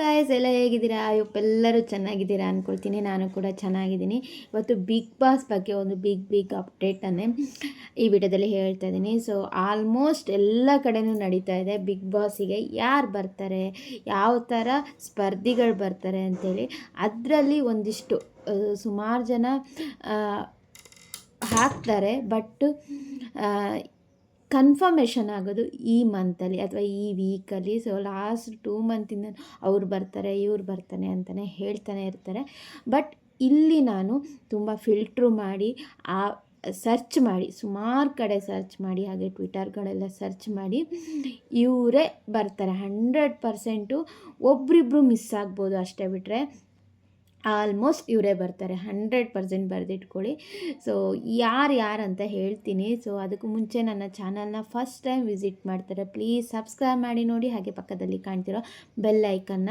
Guys ಎಲ್ಲ ಹೇಗಿದ್ದೀರಾ? ಎಲ್ಲರೂ ಚೆನ್ನಾಗಿದ್ದೀರಾ ಅಂದ್ಕೊಳ್ತೀನಿ ನಾನು ಕೂಡ ಚೆನ್ನಾಗಿದ್ದೀನಿ. ಇವತ್ತು ಬಿಗ್ ಬಾಸ್ ಬಗ್ಗೆ ಒಂದು ಬಿಗ್ ಬಿಗ್ ಅಪ್ಡೇಟನ್ನೇ ಈ ವಿಡಿಯೋದಲ್ಲಿ ಹೇಳ್ತಾ ಇದ್ದೀನಿ. ಸೊ ಆಲ್ಮೋಸ್ಟ್ ಎಲ್ಲ ಕಡೆನೂ ನಡೀತಾ ಇದೆ. ಬಿಗ್ ಬಾಸಿಗೆ ಯಾರು ಬರ್ತಾರೆ? ಯಾವ ಥರ ಸ್ಪರ್ಧಿಗಳು ಬರ್ತಾರೆ ಅಂಥೇಳಿ ಅದರಲ್ಲಿ ಒಂದಿಷ್ಟು ಸುಮಾರು ಜನ ಹಾಕ್ತಾರೆ. ಬಟ್ ಕನ್ಫರ್ಮೇಷನ್ ಆಗೋದು ಈ ಮಂತಲ್ಲಿ ಅಥವಾ ಈ ವೀಕಲ್ಲಿ ಸೊ ಲಾಸ್ಟ್ ಟೂ ಮಂತಿಂದ ಅವ್ರು ಬರ್ತಾರೆ, ಇವ್ರು ಬರ್ತಾನೆ ಅಂತಲೇ ಹೇಳ್ತಾನೆ ಇರ್ತಾರೆ. ಬಟ್ ಇಲ್ಲಿ ನಾನು ತುಂಬ ಫಿಲ್ಟ್ರು ಮಾಡಿ, ಆ ಸರ್ಚ್ ಮಾಡಿ, ಸುಮಾರು ಕಡೆ ಸರ್ಚ್ ಮಾಡಿ, ಹಾಗೆ ಟ್ವಿಟರ್ಗಳೆಲ್ಲ ಸರ್ಚ್ ಮಾಡಿ, ಇವರೇ ಬರ್ತಾರೆ. ಹಂಡ್ರೆಡ್ ಪರ್ಸೆಂಟು ಒಬ್ರಿಬ್ರು ಮಿಸ್ ಆಗ್ಬೋದು ಅಷ್ಟೇ ಬಿಟ್ಟರೆ ಆಲ್ಮೋಸ್ಟ್ ಇವರೇ ಬರ್ತಾರೆ, ಹಂಡ್ರೆಡ್ ಪರ್ಸೆಂಟ್ ಬರೆದಿಟ್ಕೊಳ್ಳಿ. ಸೊ ಯಾರು ಯಾರು ಅಂತ ಹೇಳ್ತೀನಿ. ಸೊ ಅದಕ್ಕೂ ಮುಂಚೆ ನನ್ನ ಚಾನಲ್ನ ಫಸ್ಟ್ ಟೈಮ್ ವಿಸಿಟ್ ಮಾಡ್ತಾರೆ, ಪ್ಲೀಸ್ ಸಬ್ಸ್ಕ್ರೈಬ್ ಮಾಡಿ ನೋಡಿ, ಹಾಗೆ ಪಕ್ಕದಲ್ಲಿ ಕಾಣ್ತಿರೋ ಬೆಲ್ ಐಕನ್ನ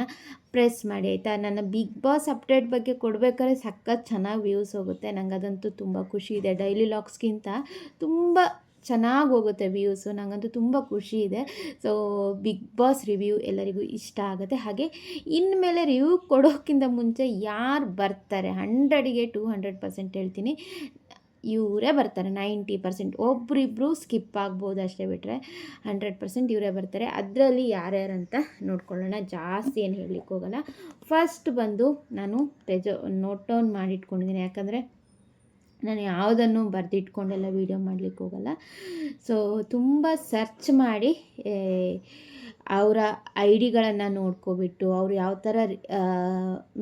ಪ್ರೆಸ್ ಮಾಡಿ, ಆಯಿತಾ? ನನ್ನ ಬಿಗ್ ಬಾಸ್ ಅಪ್ಡೇಟ್ ಬಗ್ಗೆ ಕೊಡಬೇಕಾದ್ರೆ ಸಖತ್ ಚೆನ್ನಾಗಿ ವ್ಯೂಸ್ ಹೋಗುತ್ತೆ. ನನಗೆ ಅದಂತೂ ತುಂಬ ಖುಷಿ ಇದೆ. ಡೈಲಿ ಲಾಕ್ಸ್ಗಿಂತ ತುಂಬ ಚೆನ್ನಾಗಿ ಹೋಗುತ್ತೆ ವ್ಯೂಸು ನನಗಂತೂ ತುಂಬ ಖುಷಿ ಇದೆ. ಸೊ ಬಿಗ್ ಬಾಸ್ ರಿವ್ಯೂ ಎಲ್ಲರಿಗೂ ಇಷ್ಟ ಆಗುತ್ತೆ. ಹಾಗೆ ಇನ್ಮೇಲೆ ರಿವ್ಯೂ ಕೊಡೋಕ್ಕಿಂತ ಮುಂಚೆ ಯಾರು ಬರ್ತಾರೆ? ಹಂಡ್ರೆಡಿಗೆ ಟೂ ಹಂಡ್ರೆಡ್ ಪರ್ಸೆಂಟ್ ಹೇಳ್ತೀನಿ. ಇವರೇ ಬರ್ತಾರೆ ನೈಂಟಿ ಪರ್ಸೆಂಟ್ ಒಬ್ರಿಬ್ರು ಸ್ಕಿಪ್ ಆಗ್ಬೋದು ಅಷ್ಟೇ ಬಿಟ್ಟರೆ ಹಂಡ್ರೆಡ್ ಪರ್ಸೆಂಟ್ ಇವರೇ ಬರ್ತಾರೆ. ಅದರಲ್ಲಿ ಅಂತ ನೋಡ್ಕೊಳ್ಳೋಣ. ಜಾಸ್ತಿ ಏನು ಹೇಳಲಿಕ್ಕೆ ಹೋಗಲ್ಲ ಫಸ್ಟ್ ಬಂದು ನಾನು ತೆಜೋ ನೋಟ್ ಡೌನ್ ಮಾಡಿಟ್ಕೊಂಡಿದ್ದೀನಿ. ಯಾಕಂದರೆ ನಾನು ಯಾವುದನ್ನು ಬರೆದಿಟ್ಕೊಂಡೆಲ್ಲ ವೀಡಿಯೋ ಮಾಡಲಿಕ್ಕೆ ಹೋಗಲ್ಲ. ಸೊ ತುಂಬ ಸರ್ಚ್ ಮಾಡಿ ಅವರ ಐ ಡಿಗಳನ್ನು ನೋಡ್ಕೊಬಿಟ್ಟು, ಅವ್ರು ಯಾವ ಥರ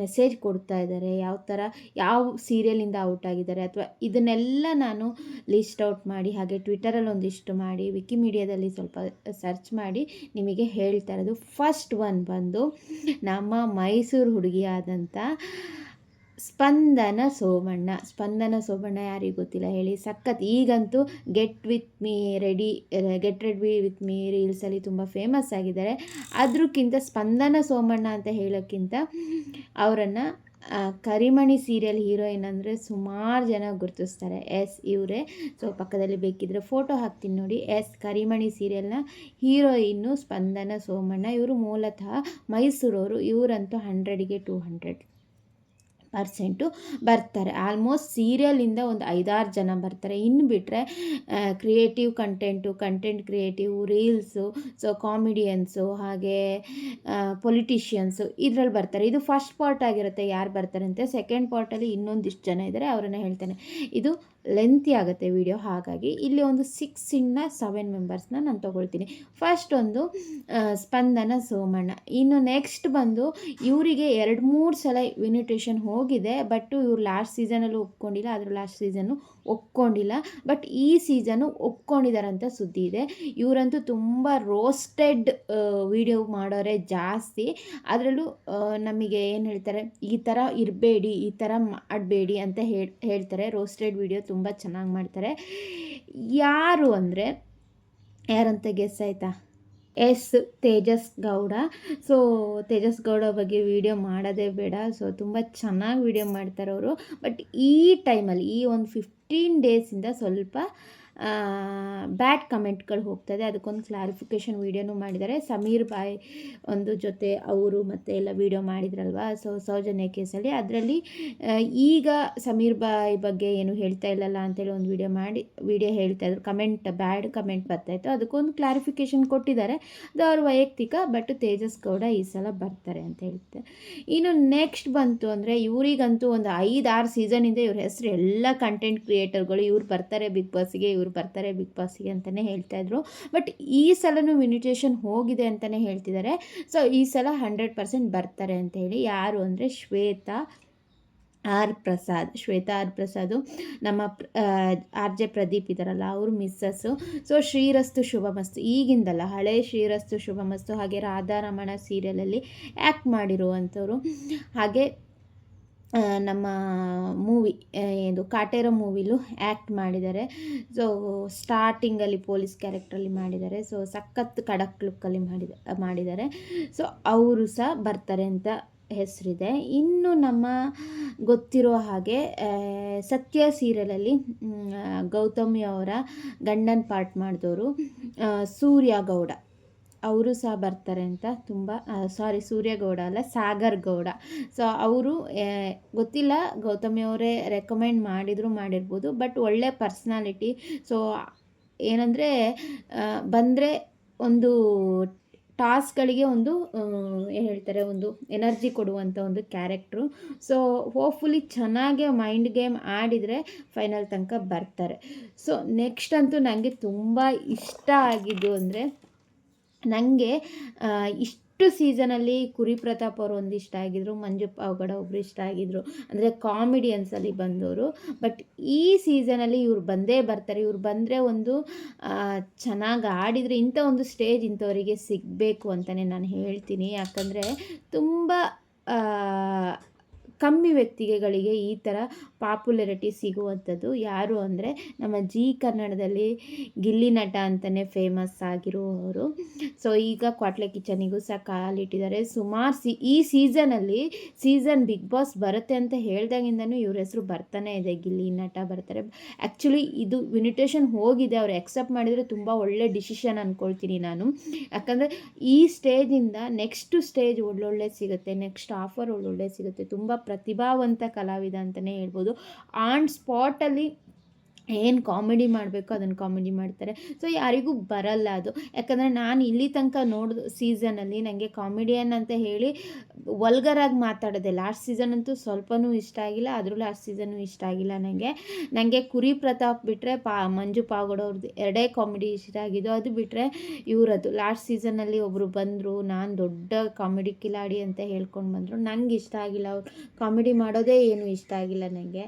ಮೆಸೇಜ್ ಕೊಡ್ತಾ ಇದ್ದಾರೆ ಯಾವ ಥರ ಯಾವ ಸೀರಿಯಲಿಂದ ಔಟ್ ಆಗಿದ್ದಾರೆ, ಅಥವಾ ಇದನ್ನೆಲ್ಲ ನಾನು ಲಿಸ್ಟ್ ಔಟ್ ಮಾಡಿ, ಹಾಗೆ ಟ್ವಿಟರಲ್ಲಿ ಒಂದಿಷ್ಟು ಮಾಡಿ ವಿಕಿಮೀಡಿಯಾದಲ್ಲಿ ಸ್ವಲ್ಪ ಸರ್ಚ್ ಮಾಡಿ ನಿಮಗೆ ಹೇಳ್ತಾ ಇರೋದು. ಫಸ್ಟ್ ಒನ್ ಬಂದು ನಮ್ಮ ಮೈಸೂರು ಹುಡುಗಿಯಾದಂಥ ಸ್ಪಂದನ ಸೋಮಣ್ಣ. ಸ್ಪಂದನ ಸೋಮಣ್ಣ ಯಾರಿಗೂ ಗೊತ್ತಿಲ್ಲ ಹೇಳಿ. ಸಖತ್. ಈಗಂತೂ get with me ready get ready with me ರೀಲ್ಸಲ್ಲಿ ತುಂಬ ಫೇಮಸ್ ಆಗಿದ್ದಾರೆ. ಅದಕ್ಕಿಂತ ಸ್ಪಂದನ ಸೋಮಣ್ಣ ಅಂತ ಹೇಳೋಕ್ಕಿಂತ ಅವರನ್ನು ಕರಿಮಣಿ ಸೀರಿಯಲ್ ಹೀರೋಯಿನ್ ಅಂದರೆ ಸುಮಾರು ಜನ ಗುರುತಿಸ್ತಾರೆ. ಎಸ್ ಇವರೇ. ಸೊ ಪಕ್ಕದಲ್ಲಿ ಬೇಕಿದ್ರೆ ಫೋಟೋ ಹಾಕ್ತೀನಿ ನೋಡಿ. ಎಸ್ ಕರಿಮಣಿ ಸೀರಿಯಲ್ನ ಹೀರೋಯಿನ್ನು ಸ್ಪಂದನ ಸೋಮಣ್ಣ. ಇವರು ಮೂಲತಃ ಮೈಸೂರವರು. ಇವರಂತೂ ಹಂಡ್ರೆಡ್ಗೆ ಟೂ ಹಂಡ್ರೆಡ್ ಪರ್ಸೆಂಟು ಬರ್ತಾರೆ. ಆಲ್ಮೋಸ್ಟ್ ಸೀರಿಯಲಿಂದ ಒಂದು ಐದಾರು ಜನ ಬರ್ತಾರೆ. ಇನ್ನು ಬಿಟ್ಟರೆ creative content content creative reels so comedians ಹಾಗೆ ಪೊಲಿಟಿಷಿಯನ್ಸು ಇದರಲ್ಲಿ ಬರ್ತಾರೆ. ಇದು ಫಸ್ಟ್ ಪಾರ್ಟ್ ಆಗಿರುತ್ತೆ ಯಾರು ಬರ್ತಾರೆ ಅಂತ. ಸೆಕೆಂಡ್ ಪಾರ್ಟಲ್ಲಿ ಇನ್ನೊಂದಿಷ್ಟು ಜನ ಇದ್ದಾರೆ ಅವರನ್ನು ಹೇಳ್ತೇನೆ. ಇದು ಲೆಂತಿ ಆಗುತ್ತೆ ವಿಡಿಯೋ ಹಾಗಾಗಿ ಇಲ್ಲಿ ಒಂದು ಸಿಕ್ಸ್ ಇನ್ನ ಸೆವೆನ್ ಮೆಂಬರ್ಸ್ನ ನಾನು ತೊಗೊಳ್ತೀನಿ. ಫಸ್ಟ್ ಒಂದು ಸ್ಪಂದನ ಸೋಮಣ್ಣ. ಇನ್ನು ನೆಕ್ಸ್ಟ್ ಬಂದು ಇವರಿಗೆ ಎರಡು ಮೂರು ಸಲ ಇನ್ವಿಟೇಷನ್ ಹೋಗಿದೆ ಬಟ್ ಇವ್ರು ಲಾಸ್ಟ್ ಸೀಸನಲ್ಲೂ ಒಪ್ಕೊಂಡಿಲ್ಲ ಅದ್ರ ಲಾಸ್ಟ್ ಸೀಸನ್ನು ಒಪ್ಕೊಂಡಿಲ್ಲ. ಬಟ್ ಈ ಸೀಸನ್ನು ಒಪ್ಕೊಂಡಿದ್ದಾರಂತ ಸುದ್ದಿ ಇದೆ. ಇವರಂತೂ ತುಂಬ ರೋಸ್ಟೆಡ್ ವಿಡಿಯೋ ಮಾಡೋರೆ ಜಾಸ್ತಿ. ಅದರಲ್ಲೂ ನಮಗೆ ಏನು ಹೇಳ್ತಾರೆ, ಈ ಥರ ಇರಬೇಡಿ, ಈ ಥರ ಮಾಡಬೇಡಿ ಅಂತ ಹೇಳ್ತಾರೆ. ರೋಸ್ಟೆಡ್ ವಿಡಿಯೋ ತುಂಬ ಚೆನ್ನಾಗಿ ಮಾಡ್ತಾರೆ. ಯಾರು ಅಂದರೆ ಯಾರಂತ ಗೆಸ್ ಆಯಿತಾ? ಎಸ್ ತೇಜಸ್ ಗೌಡ. ಸೊ ತೇಜಸ್ ಗೌಡ ಬಗ್ಗೆ ವಿಡಿಯೋ ಮಾಡೋದೇ ಬೇಡ. ಸೊ ತುಂಬ ಚೆನ್ನಾಗಿ ವಿಡಿಯೋ ಮಾಡ್ತಾರೆ ಅವರು ಬಟ್ ಈ ಟೈಮಲ್ಲಿ ಈ ಒಂದು ಫಿಫ್ಟೀನ್ ಡೇಸಿಂದ ಸ್ವಲ್ಪ ಬ್ಯಾಡ್ ಕಮೆಂಟ್ಗಳು ಹೋಗ್ತದೆ. ಅದಕ್ಕೊಂದು ಕ್ಲಾರಿಫಿಕೇಷನ್ ವೀಡಿಯೋನೂ ಮಾಡಿದ್ದಾರೆ. ಸಮೀರ್ ಬಾಯ್ ಒಂದು ಜೊತೆ ಅವರು ಮತ್ತು ಎಲ್ಲ ವೀಡಿಯೋ ಮಾಡಿದ್ರಲ್ವ? ಸೊ ಸೌಜನ್ಯ ಕೇಸಲ್ಲಿ. ಅದರಲ್ಲಿ ಈಗ ಸಮೀರ್ ಬಾಯ್ ಬಗ್ಗೆ ಏನು ಹೇಳ್ತಾ ಇಲ್ಲಲ್ಲ ಅಂತೇಳಿ ಒಂದು ವೀಡಿಯೋ ಮಾಡಿ ವೀಡಿಯೋ ಹೇಳ್ತಾ ಇದ್ರು. ಕಮೆಂಟ್ ಬ್ಯಾಡ್ ಕಮೆಂಟ್ ಬರ್ತಾಯಿತ್ತು ಅದಕ್ಕೊಂದು ಕ್ಲಾರಿಫಿಕೇಷನ್ ಕೊಟ್ಟಿದ್ದಾರೆ. ಅದು ಅವ್ರ ವೈಯಕ್ತಿಕ ಬಟ್ ತೇಜಸ್ ಗೌಡ ಈ ಸಲ ಬರ್ತಾರೆ ಅಂತ ಹೇಳ್ತಾರೆ ಇನ್ನು ನೆಕ್ಸ್ಟ್ ಬಂತು ಅಂದರೆ, ಇವರಿಗಂತೂ ಒಂದು ಐದು ಆರು ಸೀಸನಿಂದ ಇವ್ರ ಹೆಸರು ಎಲ್ಲ ಕಂಟೆಂಟ್ ಕ್ರಿಯೇಟರ್ಗಳು ಇವ್ರು ಬರ್ತಾರೆ ಬಿಗ್ ಬಾಸ್ಗೆ ಇವ್ರು ಬರ್ತಾರೆ ಬಿಗ್ ಬಾಸ್ಗೆ ಅಂತಲೇ ಹೇಳ್ತಾ ಇದ್ರು. ಬಟ್ ಈ ಸಲನೂ ಇನ್ವಿಟೇಷನ್ ಹೋಗಿದೆ ಅಂತಲೇ ಹೇಳ್ತಿದ್ದಾರೆ ಸೊ ಈ ಸಲ ಹಂಡ್ರೆಡ್ ಪರ್ಸೆಂಟ್ ಬರ್ತಾರೆ ಅಂತ ಹೇಳಿ ಯಾರು ಅಂದರೆ ಶ್ವೇತಾ ಆರ್ ಪ್ರಸಾದ್. ಶ್ವೇತಾ ಆರ್ ಪ್ರಸಾದು, ನಮ್ಮ ಆರ್ ಜೆ ಪ್ರದೀಪ್ ಇದ್ದಾರಲ್ಲ ಅವರು ಮಿಸ್ಸಸ್ಸು ಸೊ ಶ್ರೀರಸ್ತು ಶುಭಮಸ್ತು. ಈಗಿಂದಲ್ಲ, ಹಳೆ ಶ್ರೀರಸ್ತು ಶುಭಮಸ್ತು, ಹಾಗೆ ರಾಧಾರಮಣ ಸೀರಿಯಲಲ್ಲಿ ಆ್ಯಕ್ಟ್ ಮಾಡಿರುವಂಥವ್ರು. ಹಾಗೆ ನಮ್ಮ ಮೂವಿ ಇದು ಕಾಟೇರ ಮೂವಿಲೂ ಆ್ಯಕ್ಟ್ ಮಾಡಿದ್ದಾರೆ. ಸೊ ಸ್ಟಾರ್ಟಿಂಗಲ್ಲಿ ಪೊಲೀಸ್ ಕ್ಯಾರೆಕ್ಟ್ರಲ್ಲಿ ಮಾಡಿದ್ದಾರೆ. ಸೊ ಸಖತ್ ಕಡಕ್ ಲುಕ್ಕಲ್ಲಿ ಮಾಡಿದ, ಮಾಡಿದ್ದಾರೆ. ಸೊ ಅವರು ಸಹ ಬರ್ತಾರೆ ಅಂತ ಹೆಸರಿದೆ. ಇನ್ನು ನಮ್ಮ ಗೊತ್ತಿರೋ ಹಾಗೆ ಸತ್ಯ ಸೀರಿಯಲಲ್ಲಿ ಗೌತಮಿ ಅವರ ಗಂಡನ ಪಾರ್ಟ್ ಮಾಡಿದವರು ಸೂರ್ಯ ಗೌಡ. ಅವರು ಸಹ ಬರ್ತಾರೆ ಅಂತ ತುಂಬ ಸಾರಿ ಸೂರ್ಯಗೌಡ ಅಲ್ಲ, ಸಾಗರ್ ಗೌಡ. ಸೊ ಅವರು ಗೊತ್ತಿಲ್ಲ, ಗೌತಮಿ ಅವರೇ ರೆಕಮೆಂಡ್ ಮಾಡಿದ್ರು ಮಾಡಿರ್ಬೋದು ಬಟ್ ಒಳ್ಳೆ ಪರ್ಸ್ನಾಲಿಟಿ ಸೊ ಏನಂದರೆ ಬಂದರೆ ಒಂದು ಟಾಸ್ಕ್ಗಳಿಗೆ ಒಂದು ಏನು ಹೇಳ್ತಾರೆ, ಒಂದು ಎನರ್ಜಿ ಕೊಡುವಂಥ ಒಂದು ಕ್ಯಾರೆಕ್ಟ್ರು ಸೊ ಹೋಪ್ಫುಲಿ ಚೆನ್ನಾಗೆ ಮೈಂಡ್ ಗೇಮ್ ಆಡಿದರೆ ಫೈನಲ್ ತನಕ ಬರ್ತಾರೆ. ಸೊ ನೆಕ್ಸ್ಟ್ ಅಂತೂ ನನಗೆ ತುಂಬ ಇಷ್ಟ ಆಗಿದ್ದು ಅಂದರೆ ನನಗೆ ಇಷ್ಟು ಸೀಸನಲ್ಲಿ ಕುರಿ ಪ್ರತಾಪ್ ಅವರು ಒಂದು ಇಷ್ಟ ಆಗಿದ್ದರು ಮಂಜು ಪಾವಗಡ ಒಬ್ಬರು ಇಷ್ಟ ಆಗಿದ್ರು, ಅಂದರೆ ಕಾಮಿಡಿಯನ್ಸಲ್ಲಿ ಬಂದವರು ಬಟ್ ಈ ಸೀಸನಲ್ಲಿ ಇವ್ರು ಬಂದೇ ಬರ್ತಾರೆ. ಇವ್ರು ಬಂದರೆ ಒಂದು ಚೆನ್ನಾಗಿ ಆಡಿದರೆ ಇಂಥ ಒಂದು ಸ್ಟೇಜ್ ಇಂಥವರಿಗೆ ಸಿಗಬೇಕು ಅಂತಲೇ ನಾನು ಹೇಳ್ತೀನಿ. ಯಾಕಂದರೆ ತುಂಬ ಕಮ್ಮಿ ವ್ಯಕ್ತಿಗಳಿಗೆ ಈ ಥರ ಪಾಪ್ಯುಲರಿಟಿ ಸಿಗುವಂಥದ್ದು ಯಾರು ಅಂದರೆ ನಮ್ಮ ಜಿ ಕನ್ನಡದಲ್ಲಿ ಗಿಲ್ಲಿ ನಟ ಅಂತಲೇ ಫೇಮಸ್ ಆಗಿರುವವರು. ಸೊ, ಈಗ ಕ್ವಾಟ್ಲೆ ಕಿಚನಿಗೂ ಸಹ ಕಾಲಿಟ್ಟಿದ್ದಾರೆ. ಸುಮಾರು ಸಿ, ಈ ಸೀಸನಲ್ಲಿ ಸೀಸನ್ ಬಿಗ್ ಬಾಸ್ ಬರುತ್ತೆ ಅಂತ ಹೇಳ್ದಾಗಿಂದನೂ ಇವ್ರ ಹೆಸರು ಬರ್ತಾನೆ ಇದೆ, ಗಿಲ್ಲಿ ನಟ ಬರ್ತಾರೆ. ಆ್ಯಕ್ಚುಲಿ ಇದು ಇನ್ವಿಟೇಷನ್ ಹೋಗಿದೆ, ಅವ್ರು ಎಕ್ಸೆಪ್ಟ್ ಮಾಡಿದರೆ ತುಂಬ ಒಳ್ಳೆ ಡಿಸಿಷನ್ ಅಂದ್ಕೊಳ್ತೀನಿ ನಾನು. ಯಾಕಂದರೆ ಈ ಸ್ಟೇಜಿಂದ ನೆಕ್ಸ್ಟ್ ಸ್ಟೇಜ್ ಒಳ್ಳೊಳ್ಳೆ ಸಿಗುತ್ತೆ, ನೆಕ್ಸ್ಟ್ ಆಫರ್ ಒಳ್ಳೊಳ್ಳೆ ಸಿಗುತ್ತೆ, ತುಂಬ ಪ್ರತಿಭಾವಂತ ಕಲಾವಿದ ಅಂತಲೇ ಹೇಳ್ಬೋದು. ಆನ್ ಸ್ಪಾಟಲ್ಲಿ ಏನು ಕಾಮಿಡಿ ಮಾಡಬೇಕು ಅದನ್ನು ಕಾಮಿಡಿ ಮಾಡ್ತಾರೆ. ಸೊ ಯಾರಿಗೂ ಬರಲ್ಲ ಅದು. ಯಾಕಂದರೆ ನಾನು ಇಲ್ಲಿ ತನಕ ನೋಡಿದ ಸೀಸನಲ್ಲಿ ನನಗೆ ಕಾಮಿಡಿಯನ್ ಅಂತ ಹೇಳಿ ವಲ್ಗರಾಗಿ ಮಾತಾಡೋದೆ ಲಾಸ್ಟ್ ಸೀಸನ್ ಅಂತೂ ಸ್ವಲ್ಪನೂ ಇಷ್ಟ ಆಗಿಲ್ಲ ಅದ್ರ ಲಾಸ್ಟ್ ಸೀಸನ್ನು ಇಷ್ಟ ಆಗಿಲ್ಲ ನನಗೆ ನನಗೆ ಕುರಿ ಪ್ರತಾಪ್ ಬಿಟ್ಟರೆ ಪಾ, ಮಂಜು ಪಾಗೋಡವ್ರದ್ದು ಎರಡೇ ಕಾಮಿಡಿ ಇಷ್ಟ ಆಗಿದ್ದು, ಅದು ಬಿಟ್ಟರೆ ಇವರದ್ದು. ಲಾಸ್ಟ್ ಸೀಸನಲ್ಲಿ ಒಬ್ಬರು ಬಂದರು, ನಾನು ದೊಡ್ಡ ಕಾಮಿಡಿ ಕಿಲಾಡಿ ಅಂತ ಹೇಳ್ಕೊಂಡು ಬಂದರು. ನಂಗೆ ಇಷ್ಟ ಆಗಿಲ್ಲ ಅವ್ರು ಕಾಮಿಡಿ ಮಾಡೋದೇ ಏನು ಇಷ್ಟ ಆಗಿಲ್ಲ ನನಗೆ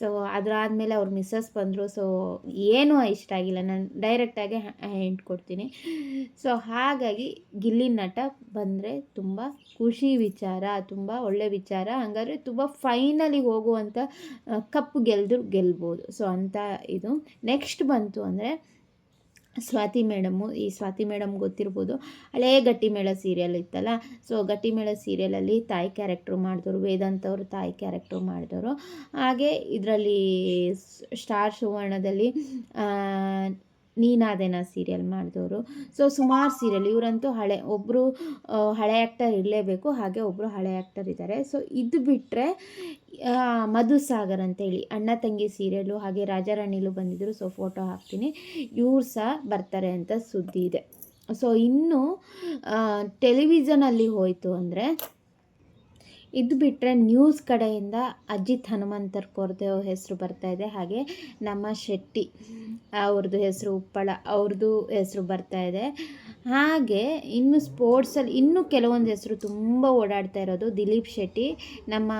ಸೊ ಅದಾದಮೇಲೆ ಅವ್ರ ಮಿಸ್ಸಸ್ ಬಂದರು. ಬಂದರು. ಸೊ ಏನೂ ಇಷ್ಟ ಆಗಿಲ್ಲ. ನಾನು ಡೈರೆಕ್ಟಾಗಿ ಹೆಂಟ್ ಕೊಡ್ತೀನಿ. ಸೊ ಹಾಗಾಗಿ ಗಿಲ್ಲಿ ನಟ ಬಂದರೆ ತುಂಬ ಖುಷಿ ವಿಚಾರ, ತುಂಬ ಒಳ್ಳೆ ವಿಚಾರ. ಹಾಗಾದರೆ ತುಂಬ ಫೈನಲಿ ಹೋಗುವಂಥ ಕಪ್ ಗೆಲ್ದು ಗೆಲ್ಬೋದು. ಸೊ ಅಂತ ಇದು. ನೆಕ್ಸ್ಟ್ ಬಂತು ಅಂದರೆ ಸ್ವಾತಿ ಮೇಡಮ್ಮು ಈ ಸ್ವಾತಿ ಮೇಡಮ್ ಗೊತ್ತಿರ್ಬೋದು. ಹಳೇ ಗಟ್ಟಿಮೇಳ ಸೀರಿಯಲ್ ಇತ್ತಲ್ಲ ಸೊ ಗಟ್ಟಿಮೇಳ ಸೀರಿಯಲಲ್ಲಿ ತಾಯಿ ಕ್ಯಾರೆಕ್ಟ್ರು ಮಾಡಿದವರು ವೇದಾಂತ್ ಅವರು ತಾಯಿ ಕ್ಯಾರೆಕ್ಟ್ರು ಮಾಡಿದವರು ಹಾಗೆ ಇದರಲ್ಲಿ ಸ್ಟಾರ್ ಸುವರ್ಣದಲ್ಲಿ ನೀನಾದೇನ ಸೀರಿಯಲ್ ಮಾಡಿದವರು. ಸೊ ಸುಮಾರು ಸೀರಿಯಲ್ ಇವರಂತೂ ಹಳೆ ಒಬ್ಬರು ಹಳೆ ಆ್ಯಕ್ಟರ್ ಇರಲೇಬೇಕು, ಹಾಗೆ ಒಬ್ಬರು ಹಳೆ ಆ್ಯಕ್ಟರ್ ಇದ್ದಾರೆ ಸೊ ಇದು ಬಿಟ್ಟರೆ ಮಧುಸಾಗರ್ ಅಂತೇಳಿ, ಅಣ್ಣ ತಂಗಿ ಸೀರಿಯಲ್ಲು ಹಾಗೆ ರಾಜಾರಾಣಿಲು ಬಂದಿದ್ದರು ಸೊ ಫೋಟೋ ಹಾಕ್ತೀನಿ. ಇವ್ರು ಸಹ ಬರ್ತಾರೆ ಅಂತ ಸುದ್ದಿ ಇದೆ. ಸೊ ಇನ್ನು ಟೆಲಿವಿಷನಲ್ಲಿ ಹೋಯಿತು ಅಂದರೆ ಇದು ಬಿಟ್ಟರೆ ನ್ಯೂಸ್ ಕಡೆಯಿಂದ ಅಜಿತ್ ಹನುಮಂತರ್ ಕೊರದೆ ಹೆಸರು ಬರ್ತಾ ಇದೆ. ಹಾಗೆ ನಮ್ಮ ಶೆಟ್ಟಿ ಅವ್ರದ್ದು ಹೆಸರು ಉಪ್ಪಳ ಅವ್ರದ್ದು ಹೆಸರು ಬರ್ತಾ ಇದೆ. ಹಾಗೆ ಇನ್ನು ಸ್ಪೋರ್ಟ್ಸಲ್ಲಿ ಇನ್ನೂ ಕೆಲವೊಂದು ಹೆಸರು ತುಂಬ ಓಡಾಡ್ತಾ ಇರೋದು ದಿಲೀಪ್ ಶೆಟ್ಟಿ, ನಮ್ಮ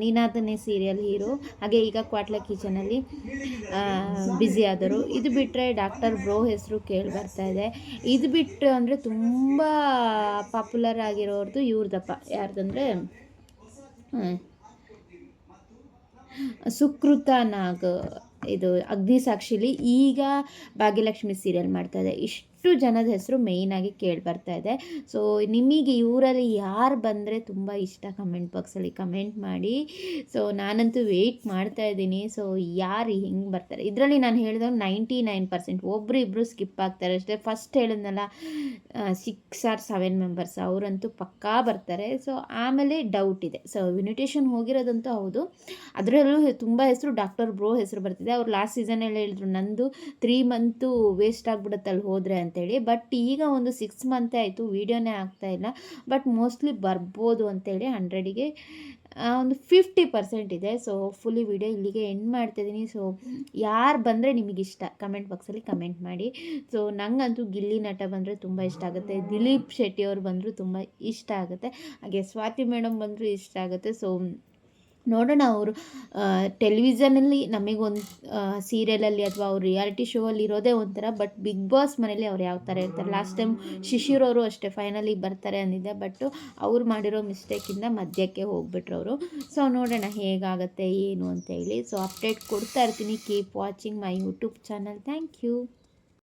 ನೀನಾದನೇ ಸೀರಿಯಲ್ ಹೀರೋ ಹಾಗೆ ಈಗ ಕ್ವಾಟ್ಲ ಕಿಚನಲ್ಲಿ ಬ್ಯುಸಿ ಆದರು ಇದು ಬಿಟ್ಟರೆ ಡಾಕ್ಟರ್ ಬ್ರೋ ಹೆಸರು ಕೇಳಿ ಬರ್ತಾ ಇದೆ. ಇದು ಬಿಟ್ಟು ಅಂದರೆ ತುಂಬ ಪಾಪ್ಯುಲರ್ ಆಗಿರೋರ್ದು ಇವ್ರದಪ್ಪ. ಯಾರ್ದಂದರೆ ಸುಕೃತ ನಾಗ ಇದು ಅಗ್ನಿ ಸಾಕ್ಷಿಲಿ ಈಗ ಭಾಗ್ಯಲಕ್ಷ್ಮಿ ಸೀರಿಯಲ್ ಮಾಡ್ತಾಯಿದೆ ಇಷ್ಟು ಎಷ್ಟು ಜನದ ಹೆಸರು ಮೇಯ್ನಾಗಿ ಕೇಳಿ ಬರ್ತಾ ಇದೆ. ಸೊ ನಿಮಗೆ ಇವರಲ್ಲಿ ಯಾರು ಬಂದರೆ ತುಂಬ ಇಷ್ಟ ಕಮೆಂಟ್ ಬಾಕ್ಸಲ್ಲಿ ಕಮೆಂಟ್ ಮಾಡಿ. ಸೊ ನಾನಂತೂ ವೆಯ್ಟ್ ಮಾಡ್ತಾ ಇದ್ದೀನಿ. ಸೊ ಯಾರು ಹೆಂಗೆ ಬರ್ತಾರೆ? ಇದರಲ್ಲಿ ನಾನು ಹೇಳಿದಾಗ ನೈಂಟಿ ನೈನ್ ಪರ್ಸೆಂಟ್ ಒಬ್ಬರು ಇಬ್ಬರು ಸ್ಕಿಪ್ ಆಗ್ತಾರೆ ಅಷ್ಟೇ. ಫಸ್ಟ್ ಹೇಳಿದ್ನಲ್ಲ ಸಿಕ್ಸ್ ಆರ್ ಸೆವೆನ್ ಮೆಂಬರ್ಸ್ ಅವರಂತೂ ಪಕ್ಕಾ ಬರ್ತಾರೆ. ಸೊ ಆಮೇಲೆ ಡೌಟ್ ಇದೆ. ಸೊ ಇನ್ವಿಟೇಷನ್ ಹೋಗಿರೋದಂತೂ ಹೌದು. ಅದರಲ್ಲೂ ತುಂಬ ಹೆಸರು ಡಾಕ್ಟರ್ ಬ್ರೋ ಹೆಸರು ಬರ್ತಿದೆ. ಅವ್ರು ಲಾಸ್ಟ್ ಸೀಸನಲ್ಲಿ ಹೇಳಿದ್ರು, ನಂದು ತ್ರೀ ಮಂತು ವೇಸ್ಟ್ ಆಗಿಬಿಡುತ್ತೆ ಅಲ್ಲಿ ಹೋದರೆ ಅಂತೇಳಿ ಬಟ್ ಈಗ ಒಂದು ಸಿಕ್ಸ್ ಮಂತೇ ಆಯಿತು, ವೀಡಿಯೋನೇ ಇಲ್ಲ ಬಟ್ ಮೋಸ್ಟ್ಲಿ ಬರ್ಬೋದು ಅಂತೇಳಿ ಹಂಡ್ರೆಡಿಗೆ ಒಂದು ಫಿಫ್ಟಿ ಪರ್ಸೆಂಟ್ ಇದೆ. ಸೊ ಫುಲ್ಲಿ ವಿಡಿಯೋ ಇಲ್ಲಿಗೆ ಎಂಡ್ ಮಾಡ್ತಾಯಿದ್ದೀನಿ ಸೊ ಯಾರು ಬಂದರೆ ನಿಮಗಿಷ್ಟ ಕಮೆಂಟ್ ಬಾಕ್ಸಲ್ಲಿ ಕಮೆಂಟ್ ಮಾಡಿ. ಸೊ ನನಗಂತೂ ಗಿಲ್ಲಿ ನಟ ಬಂದರೆ ತುಂಬ ಇಷ್ಟ ಆಗುತ್ತೆ. ದಿಲೀಪ್ ಶೆಟ್ಟಿ ಅವರು ಬಂದರೂ ತುಂಬ ಇಷ್ಟ ಆಗುತ್ತೆ. ಹಾಗೆ ಸ್ವಾತಿ ಮೇಡಮ್ ಬಂದರೂ ಇಷ್ಟ ಆಗುತ್ತೆ. ಸೊ ನೋಡೋಣ ಅವರು. ಟೆಲಿವಿಷನಲ್ಲಿ ನಮಗೊಂದು ಸೀರಿಯಲಲ್ಲಿ ಅಥವಾ ಅವ್ರು ರಿಯಾಲಿಟಿ ಶೋ ಅಲ್ಲಿ ಇರೋದೇ ಒಂಥರ ಬಟ್ ಬಿಗ್ ಬಾಸ್ ಮನೇಲಿ ಅವ್ರು ಯಾವ ಥರ ಇರ್ತಾರೆ? ಲಾಸ್ಟ್ ಟೈಮ್ ಶಿಶಿರ್ ಅವರು ಅಷ್ಟೇ ಫೈನಲಿ ಬರ್ತಾರೆ ಅಂದಿದ್ದೆ ಬಟ್ ಅವ್ರು ಮಾಡಿರೋ ಮಿಸ್ಟೇಕಿಂದ ಮಧ್ಯಕ್ಕೆ ಹೋಗ್ಬಿಟ್ರು ಅವರು. ಸೊ ನೋಡೋಣ ಹೇಗಾಗುತ್ತೆ, ಏನು ಅಂತ ಹೇಳಿ. ಸೊ ಅಪ್ಡೇಟ್ ಕೊಡ್ತಾ ಇರ್ತೀನಿ. Keep watching my YouTube channel thank you